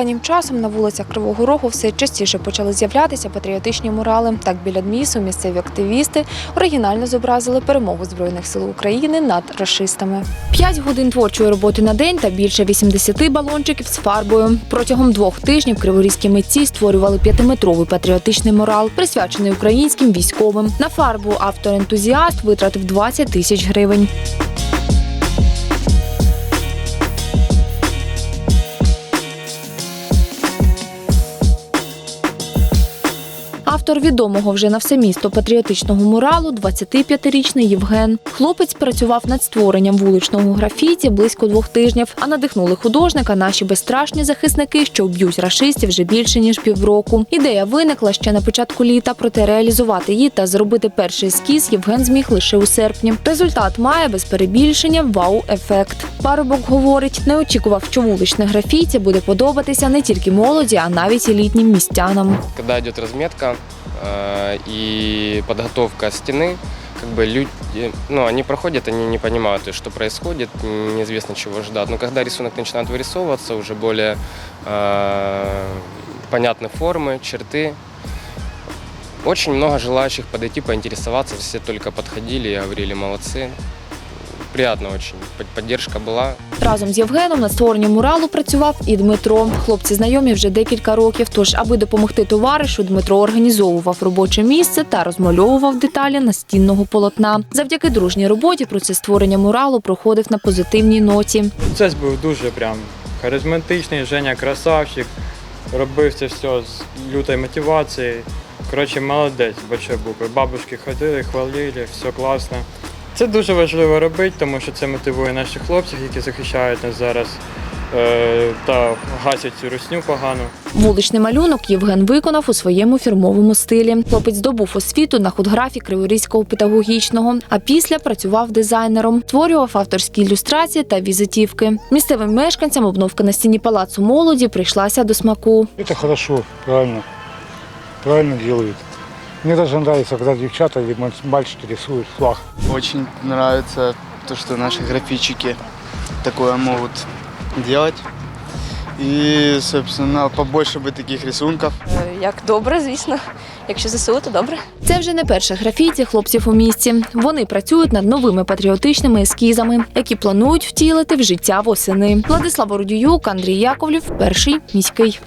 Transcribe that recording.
Останнім часом на вулицях Кривого Рогу все частіше почали з'являтися патріотичні мурали. Так біля ДМІСу місцеві активісти оригінально зобразили перемогу збройних сил України над рашистами. П'ять годин творчої роботи на день та більше 80 балончиків з фарбою. Протягом двох тижнів криворізькі митці створювали п'ятиметровий патріотичний мурал, присвячений українським військовим. На фарбу автор-ентузіаст витратив 20 тисяч гривень. Автор відомого вже на все місто патріотичного муралу 25-річний Євген. Хлопець працював над створенням вуличного графіті близько двох тижнів, а надихнули художника наші безстрашні захисники, що вб'ють рашистів вже більше ніж півроку. Ідея виникла ще на початку літа, проте реалізувати її та зробити перший ескіз Євген зміг лише у серпні. Результат має без перебільшення вау-ефект. Парубок говорить, не очікував, що вуличне графіті буде подобатися не тільки молоді, а навіть і літнім містянам. Когда идет разметка э, и подготовка стены, как бы люди, ну, они проходят, они не понимают, что происходит, неизвестно чего ждать. Но когда рисунок начинает вырисовываться, уже более э, понятны формы, черты, очень много желающих подойти, поинтересоваться, все только подходили и говорили, молодцы. Приятно очень, Под- поддержка была. Разом з Євгеном над створенням муралу працював і Дмитро. Хлопці знайомі вже декілька років. Тож, аби допомогти товаришу, Дмитро організовував робоче місце та розмальовував деталі настінного полотна. Завдяки дружній роботі процес створення муралу проходив на позитивній ноті. Процес був дуже прям харизматичний, Женя красавчик, робив це все з лютою мотивацією. Коротше, молодець, большой букви. Бабушки ходили, хвалили, все класно. Це дуже важливо робити, тому що це мотивує наших хлопців, які захищають нас зараз е, та гасять цю русню погану. Вуличний малюнок Євген виконав у своєму фірмовому стилі. Хлопець здобув освіту на худграфі Криворізького педагогічного, а після працював дизайнером, створював авторські ілюстрації та візитівки. Місцевим мешканцям обновка на стіні палацу молоді прийшлася до смаку. Это хорошо, правильно. Правильно делают. Мне даже нравится, когда девчата или маль- мальчики рисуют флаг. Очень нравится то, что наши графичики такое могут делать. И, собственно, побольше бы таких рисунков. Е, Як добре, звісно. Якщо ЗСУ, то добре. Це вже не перше графіті хлопців у місті. Вони працюють над новими патріотичними ескізами, які планують втілити в життя восени. Владислав Родіюк, Андрій Яковлів, перший міський.